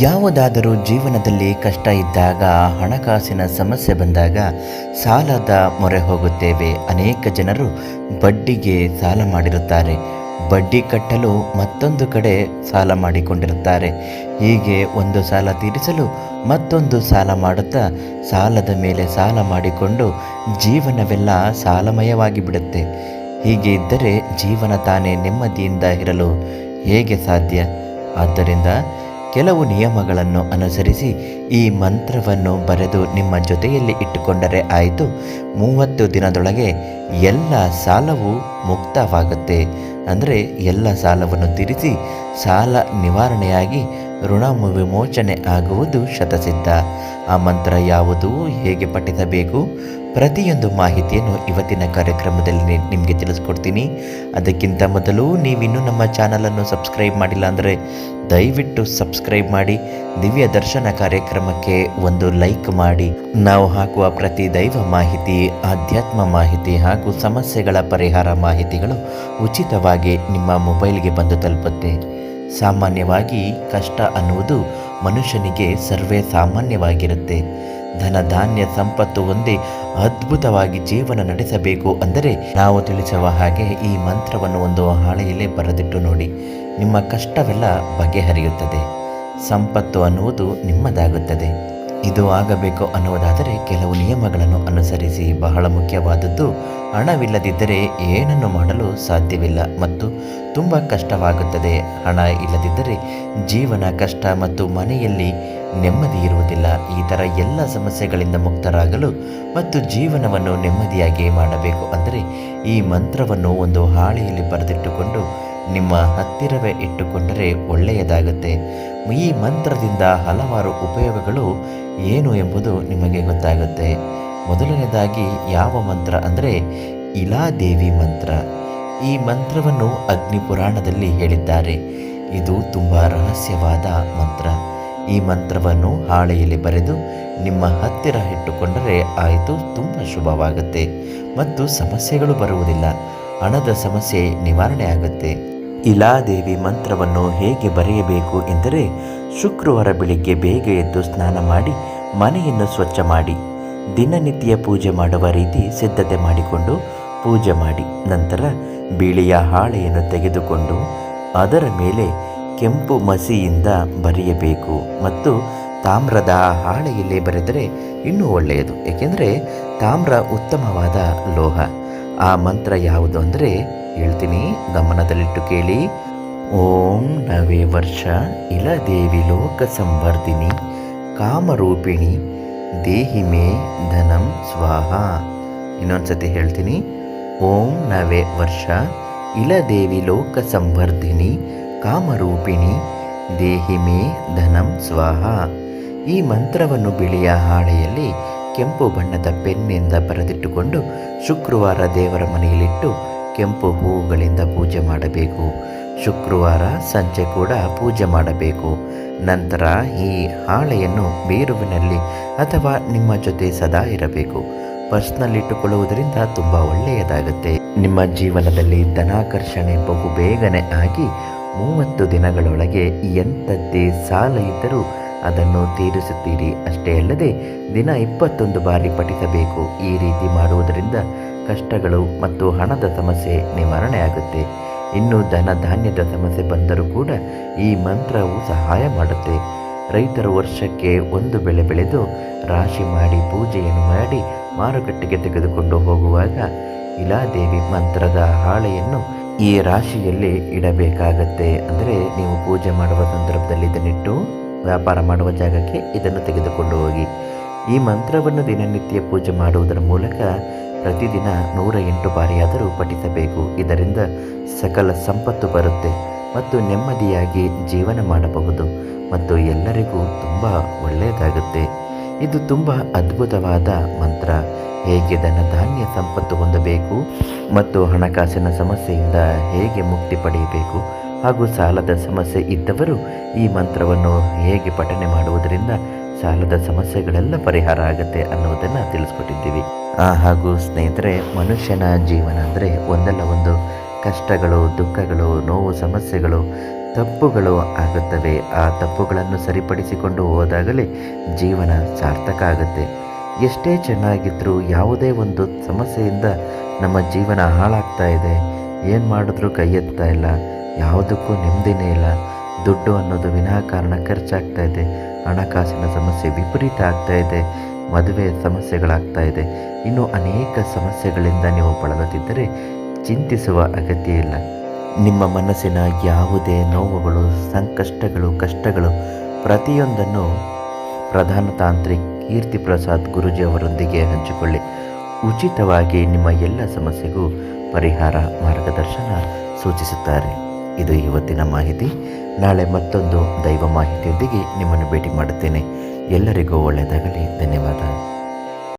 ಯಾವುದಾದರೂ ಜೀವನದಲ್ಲಿ ಕಷ್ಟ ಇದ್ದಾಗ, ಹಣಕಾಸಿನ ಸಮಸ್ಯೆ ಬಂದಾಗ ಸಾಲದ ಮೊರೆ ಹೋಗುತ್ತೇವೆ. ಅನೇಕ ಜನರು ಬಡ್ಡಿಗೆ ಸಾಲ ಮಾಡಿರುತ್ತಾರೆ. ಬಡ್ಡಿ ಕಟ್ಟಲು ಮತ್ತೊಂದು ಕಡೆ ಸಾಲ ಮಾಡಿಕೊಂಡಿರುತ್ತಾರೆ. ಹೀಗೆ ಒಂದು ಸಾಲ ತೀರಿಸಲು ಮತ್ತೊಂದು ಸಾಲ ಮಾಡುತ್ತಾ, ಸಾಲದ ಮೇಲೆ ಸಾಲ ಮಾಡಿಕೊಂಡು ಜೀವನವೆಲ್ಲ ಸಾಲಮಯವಾಗಿ ಬಿಡುತ್ತೆ. ಹೀಗೆ ಇದ್ದರೆ ಜೀವನ ತಾನೇ ನೆಮ್ಮದಿಯಿಂದ ಇರಲು ಹೇಗೆ ಸಾಧ್ಯ? ಆದ್ದರಿಂದ ಕೆಲವು ನಿಯಮಗಳನ್ನು ಅನುಸರಿಸಿ ಈ ಮಂತ್ರವನ್ನು ಬರೆದು ನಿಮ್ಮ ಜೊತೆಯಲ್ಲಿ ಇಟ್ಟುಕೊಂಡರೆ ಆಯಿತು. ಮೂವತ್ತು ದಿನದೊಳಗೆ ಎಲ್ಲ ಸಾಲವು ಮುಕ್ತವಾಗುತ್ತೆ. ಅಂದರೆ ಎಲ್ಲ ಸಾಲವನ್ನು ತೀರಿಸಿ ಸಾಲ ನಿವಾರಣೆಯಾಗಿ ಋಣ ವಿಮೋಚನೆ ಆಗುವುದು ಶತಸಿದ್ಧ. ಆ ಮಂತ್ರ ಯಾವುದು? ಹೇಗೆ ಪಠಿಸಬೇಕು? ಪ್ರತಿಯೊಂದು ಮಾಹಿತಿಯನ್ನು ಇವತ್ತಿನ ಕಾರ್ಯಕ್ರಮದಲ್ಲಿ ನಿಮಗೆ ತಿಳಿಸ್ಕೊಡ್ತೀನಿ. ಅದಕ್ಕಿಂತ ಮೊದಲು ನೀವಿನ್ನೂ ನಮ್ಮ ಚಾನಲನ್ನು ಸಬ್ಸ್ಕ್ರೈಬ್ ಮಾಡಿಲ್ಲ ಅಂದರೆ ದಯವಿಟ್ಟು ಸಬ್ಸ್ಕ್ರೈಬ್ ಮಾಡಿ, ದಿವ್ಯ ದರ್ಶನ ಕಾರ್ಯಕ್ರಮಕ್ಕೆ ಒಂದು ಲೈಕ್ ಮಾಡಿ. ನಾವು ಹಾಕುವ ಪ್ರತಿ ದೈವ ಮಾಹಿತಿ, ಆಧ್ಯಾತ್ಮ ಮಾಹಿತಿ ಹಾಗೂ ಸಮಸ್ಯೆಗಳ ಪರಿಹಾರ ಮಾಹಿತಿಗಳು ಉಚಿತವಾಗಿ ನಿಮ್ಮ ಮೊಬೈಲ್ಗೆ ಬಂದು ತಲುಪುತ್ತೆ. ಸಾಮಾನ್ಯವಾಗಿ ಕಷ್ಟ ಅನ್ನುವುದು ಮನುಷ್ಯನಿಗೆ ಸರ್ವೇ ಸಾಮಾನ್ಯವಾಗಿರುತ್ತೆ. ಧನ ಧಾನ್ಯ ಸಂಪತ್ತು ಹೊಂದಿ ಅದ್ಭುತವಾಗಿ ಜೀವನ ನಡೆಸಬೇಕು ಅಂದರೆ ನಾವು ತಿಳಿಸುವ ಹಾಗೆ ಈ ಮಂತ್ರವನ್ನು ಒಂದು ಹಾಳೆಯಲ್ಲೇ ಬರೆದಿಟ್ಟು ನೋಡಿ. ನಿಮ್ಮ ಕಷ್ಟವೆಲ್ಲ ಬಗೆಹರಿಯುತ್ತದೆ. ಸಂಪತ್ತು ಅನ್ನುವುದು ನಿಮ್ಮದಾಗುತ್ತದೆ. ಇದು ಆಗಬೇಕು ಅನ್ನುವುದಾದರೆ ಕೆಲವು ನಿಯಮಗಳನ್ನು ಅನುಸರಿಸಿ ಬಹಳ ಮುಖ್ಯವಾದದ್ದು ಹಣವಿಲ್ಲದಿದ್ದರೆ ಏನನ್ನು ಮಾಡಲು ಸಾಧ್ಯವಿಲ್ಲ ಮತ್ತು ತುಂಬ ಕಷ್ಟವಾಗುತ್ತದೆ. ಹಣ ಇಲ್ಲದಿದ್ದರೆ ಜೀವನ ಕಷ್ಟ ಮತ್ತು ಮನೆಯಲ್ಲಿ ನೆಮ್ಮದಿ ಇರುವುದಿಲ್ಲ. ಈ ಥರ ಎಲ್ಲ ಸಮಸ್ಯೆಗಳಿಂದ ಮುಕ್ತರಾಗಲು ಮತ್ತು ಜೀವನವನ್ನು ನೆಮ್ಮದಿಯಾಗಿ ಮಾಡಬೇಕು ಅಂದರೆ ಈ ಮಂತ್ರವನ್ನು ಒಂದು ಹಾಳೆಯಲ್ಲಿ ಬರೆದಿಟ್ಟುಕೊಂಡು ನಿಮ್ಮ ಹತ್ತಿರವೇ ಇಟ್ಟುಕೊಂಡರೆ ಒಳ್ಳೆಯದಾಗುತ್ತೆ. ಈ ಮಂತ್ರದಿಂದ ಹಲವಾರು ಉಪಯೋಗಗಳು ಏನು ಎಂಬುದು ನಿಮಗೆ ಗೊತ್ತಾಗುತ್ತೆ. ಮೊದಲನೇದಾಗಿ ಯಾವ ಮಂತ್ರ ಅಂದರೆ ಇಲಾದೇವಿ ಮಂತ್ರ. ಈ ಮಂತ್ರವನ್ನು ಅಗ್ನಿ ಪುರಾಣದಲ್ಲಿ ಹೇಳಿದ್ದಾರೆ. ಇದು ತುಂಬ ರಹಸ್ಯವಾದ ಮಂತ್ರ. ಈ ಮಂತ್ರವನ್ನು ಹಾಳೆಯಲ್ಲಿ ಬರೆದು ನಿಮ್ಮ ಹತ್ತಿರ ಇಟ್ಟುಕೊಂಡರೆ ಆಯಿತು, ತುಂಬ ಶುಭವಾಗುತ್ತೆ. ಮತ್ತು ಸಮಸ್ಯೆಗಳು ಬರುವುದಿಲ್ಲ. ಹಣದ ಸಮಸ್ಯೆ ನಿವಾರಣೆ ಆಗುತ್ತೆ. ಇಲಾದೇವಿ ಮಂತ್ರವನ್ನು ಹೇಗೆ ಬರೆಯಬೇಕು ಎಂದರೆ ಶುಕ್ರವಾರ ಬೆಳಿಗ್ಗೆ ಬೇಗ ಎದ್ದು ಸ್ನಾನ ಮಾಡಿ ಮನೆಯನ್ನು ಸ್ವಚ್ಛ ಮಾಡಿ, ದಿನನಿತ್ಯ ಪೂಜೆ ಮಾಡುವ ರೀತಿ ಸಿದ್ಧತೆ ಮಾಡಿಕೊಂಡು ಪೂಜೆ ಮಾಡಿ, ನಂತರ ಬಿಳಿಯ ಹಾಳೆಯನ್ನು ತೆಗೆದುಕೊಂಡು ಅದರ ಮೇಲೆ ಕೆಂಪು ಮಸಿಯಿಂದ ಬರೆಯಬೇಕು ಮತ್ತು ತಾಮ್ರದ ಹಾಳೆಯಲ್ಲಿ ಬರೆದರೆ ಇನ್ನೂ ಒಳ್ಳೆಯದು, ಏಕೆಂದರೆ ತಾಮ್ರ ಉತ್ತಮವಾದ ಲೋಹ. ಆ ಮಂತ್ರ ಯಾವುದು ಅಂದರೆ, ಹೇಳ್ತೀನಿ, ಗಮನದಲ್ಲಿಟ್ಟು ಕೇಳಿ. ಓಂ ನವೇ ವರ್ಷ, ಇಲದೇವಿ ಲೋಕ ಸಂವರ್ಧಿನಿ, ಕಾಮರೂಪಿಣಿ, ದೇಹಿ ಮೇ ಧನಂ ಸ್ವಾಹ. ಇನ್ನೊಂದ್ಸತಿ ಹೇಳ್ತೀನಿ. ಓಂ ನವೇ ವರ್ಷ, ಇಲದೇವಿ ಲೋಕ ಸಂವರ್ಧಿನಿ ಕಾಮರೂಪಿಣಿ, ದೇಹಿ ಮೇ ಧನಂ ಸ್ವಾಹ. ಈ ಮಂತ್ರವನ್ನು ಬಿಳಿಯ ಹಾಳೆಯಲ್ಲಿ ಕೆಂಪು ಬಣ್ಣದ ಪೆನ್ನಿಂದ ಬರೆದಿಟ್ಟುಕೊಂಡು ಶುಕ್ರವಾರ ದೇವರ ಮನೆಯಲ್ಲಿಟ್ಟು ಕೆಂಪು ಹೂವುಗಳಿಂದ ಪೂಜೆ ಮಾಡಬೇಕು. ಶುಕ್ರವಾರ ಸಂಜೆ ಕೂಡ ಪೂಜೆ ಮಾಡಬೇಕು. ನಂತರ ಈ ಹಾಳೆಯನ್ನು ಬೇರುವಿನಲ್ಲಿ ಅಥವಾ ನಿಮ್ಮ ಜೊತೆ ಸದಾ ಇರಬೇಕು. ಪರ್ಸ್ನಲ್ಲಿಟ್ಟುಕೊಳ್ಳುವುದರಿಂದ ತುಂಬ ಒಳ್ಳೆಯದಾಗುತ್ತೆ. ನಿಮ್ಮ ಜೀವನದಲ್ಲಿ ಧನಾಕರ್ಷಣೆ ಬಹು ಬೇಗನೆ ಆಗಿ ಮೂವತ್ತು ದಿನಗಳೊಳಗೆ ಎಂಥದ್ದೇ ಸಾಲ ಇದ್ದರೂ ಅದನ್ನು ತೀರಿಸುತ್ತೀರಿ. ಅಷ್ಟೇ ಅಲ್ಲದೆ ದಿನ ಇಪ್ಪತ್ತೊಂದು ಬಾರಿ ಪಠಿಸಬೇಕು. ಈ ರೀತಿ ಮಾಡುವುದರಿಂದ ಕಷ್ಟಗಳು ಮತ್ತು ಹಣದ ಸಮಸ್ಯೆ ನಿವಾರಣೆ ಆಗುತ್ತೆ. ಇನ್ನು ಧನ ಧಾನ್ಯದ ಸಮಸ್ಯೆ ಬಂದರೂ ಕೂಡ ಈ ಮಂತ್ರವು ಸಹಾಯ ಮಾಡುತ್ತೆ. ರೈತರು ವರ್ಷಕ್ಕೆ ಒಂದು ಬೆಳೆ ಬೆಳೆದು ರಾಶಿ ಮಾಡಿ ಪೂಜೆಯನ್ನು ಮಾಡಿ ಮಾರುಕಟ್ಟೆಗೆ ತೆಗೆದುಕೊಂಡು ಹೋಗುವಾಗ ಇಲಾದೇವಿ ಮಂತ್ರದ ಹಾಳೆಯನ್ನು ಈ ರಾಶಿಯಲ್ಲಿ ಇಡಬೇಕಾಗತ್ತೆ. ಅಂದರೆ ನೀವು ಪೂಜೆ ಮಾಡುವ ಸಂದರ್ಭದಲ್ಲಿ ಇದನ್ನಿಟ್ಟು ವ್ಯಾಪಾರ ಮಾಡುವ ಜಾಗಕ್ಕೆ ಇದನ್ನು ತೆಗೆದುಕೊಂಡು ಹೋಗಿ. ಈ ಮಂತ್ರವನ್ನು ದಿನನಿತ್ಯ ಪೂಜೆ ಮಾಡುವುದರ ಮೂಲಕ ಪ್ರತಿದಿನ ನೂರ ಎಂಟು ಬಾರಿಯಾದರೂ ಪಠಿಸಬೇಕು. ಇದರಿಂದ ಸಕಲ ಸಂಪತ್ತು ಬರುತ್ತೆ ಮತ್ತು ನೆಮ್ಮದಿಯಾಗಿ ಜೀವನ ಮಾಡಬಹುದು ಮತ್ತು ಎಲ್ಲರಿಗೂ ತುಂಬ ಒಳ್ಳೆಯದಾಗುತ್ತೆ. ಇದು ತುಂಬ ಅದ್ಭುತವಾದ ಮಂತ್ರ. ಹೇಗೆ ಧನ ಧಾನ್ಯ ಸಂಪತ್ತು ಹೊಂದಬೇಕು ಮತ್ತು ಹಣಕಾಸಿನ ಸಮಸ್ಯೆಯಿಂದ ಹೇಗೆ ಮುಕ್ತಿ ಪಡೆಯಬೇಕು ಹಾಗೂ ಸಾಲದ ಸಮಸ್ಯೆ ಇದ್ದವರು ಈ ಮಂತ್ರವನ್ನು ಹೇಗೆ ಪಠನೆ ಮಾಡುವುದರಿಂದ ಸಾಲದ ಸಮಸ್ಯೆಗಳೆಲ್ಲ ಪರಿಹಾರ ಆಗುತ್ತೆ ಅನ್ನೋದನ್ನು ತಿಳಿಸ್ಕೊಟ್ಟಿದ್ದೀವಿ. ಹಾಗೂ ಸ್ನೇಹಿತರೆ, ಮನುಷ್ಯನ ಜೀವನ ಅಂದರೆ ಒಂದಲ್ಲ ಒಂದು. ಕಷ್ಟಗಳು, ದುಃಖಗಳು, ನೋವು, ಸಮಸ್ಯೆಗಳು, ತಪ್ಪುಗಳು ಆಗುತ್ತವೆ. ಆ ತಪ್ಪುಗಳನ್ನು ಸರಿಪಡಿಸಿಕೊಂಡು ಹೋದಾಗಲೇ ಜೀವನ ಸಾರ್ಥಕ ಆಗುತ್ತೆ. ಎಷ್ಟೇ ಚೆನ್ನಾಗಿದ್ದರೂ ಯಾವುದೇ ಒಂದು ಸಮಸ್ಯೆಯಿಂದ ನಮ್ಮ ಜೀವನ ಹಾಳಾಗ್ತಾ ಇದೆ. ಏನು ಮಾಡಿದ್ರೂ ಕೈ ಎತ್ತಾ ಇಲ್ಲ. ಯಾವುದಕ್ಕೂ ನೆಮ್ಮದಿನೇ ಇಲ್ಲ. ದುಡ್ಡು ಅನ್ನೋದು ವಿನಾಕಾರಣ ಖರ್ಚಾಗ್ತಾ ಇದೆ. ಹಣಕಾಸಿನ ಸಮಸ್ಯೆ ವಿಪರೀತ ಆಗ್ತಾ ಇದೆ. ಮದುವೆ ಸಮಸ್ಯೆಗಳಾಗ್ತಾ ಇದೆ. ಇನ್ನು ಅನೇಕ ಸಮಸ್ಯೆಗಳಿಂದ ನೀವು ಬಳಲುತ್ತಿದ್ದರೆ ಚಿಂತಿಸುವ ಅಗತ್ಯ ಇಲ್ಲ. ನಿಮ್ಮ ಮನಸ್ಸಿನ ಯಾವುದೇ ನೋವುಗಳು, ಸಂಕಷ್ಟಗಳು, ಕಷ್ಟಗಳು ಪ್ರತಿಯೊಂದನ್ನು ಪ್ರಧಾನ ತಾಂತ್ರಿಕ್ ಕೀರ್ತಿ ಪ್ರಸಾದ್ ಗುರುಜಿ ಅವರೊಂದಿಗೆ ಹಂಚಿಕೊಳ್ಳಿ. ಉಚಿತವಾಗಿ ನಿಮ್ಮ ಎಲ್ಲ ಸಮಸ್ಯೆಗೂ ಪರಿಹಾರ ಮಾರ್ಗದರ್ಶನ ಸೂಚಿಸುತ್ತಾರೆ. ಇದು ಇವತ್ತಿನ ಮಾಹಿತಿ. ನಾಳೆ ಮತ್ತೊಂದು ದೈವ ಮಾಹಿತಿಯೊಂದಿಗೆ ನಿಮ್ಮನ್ನು ಭೇಟಿ ಮಾಡುತ್ತೇನೆ. ಎಲ್ಲರಿಗೂ ಒಳ್ಳೆಯದಾಗಲಿ. ಧನ್ಯವಾದ.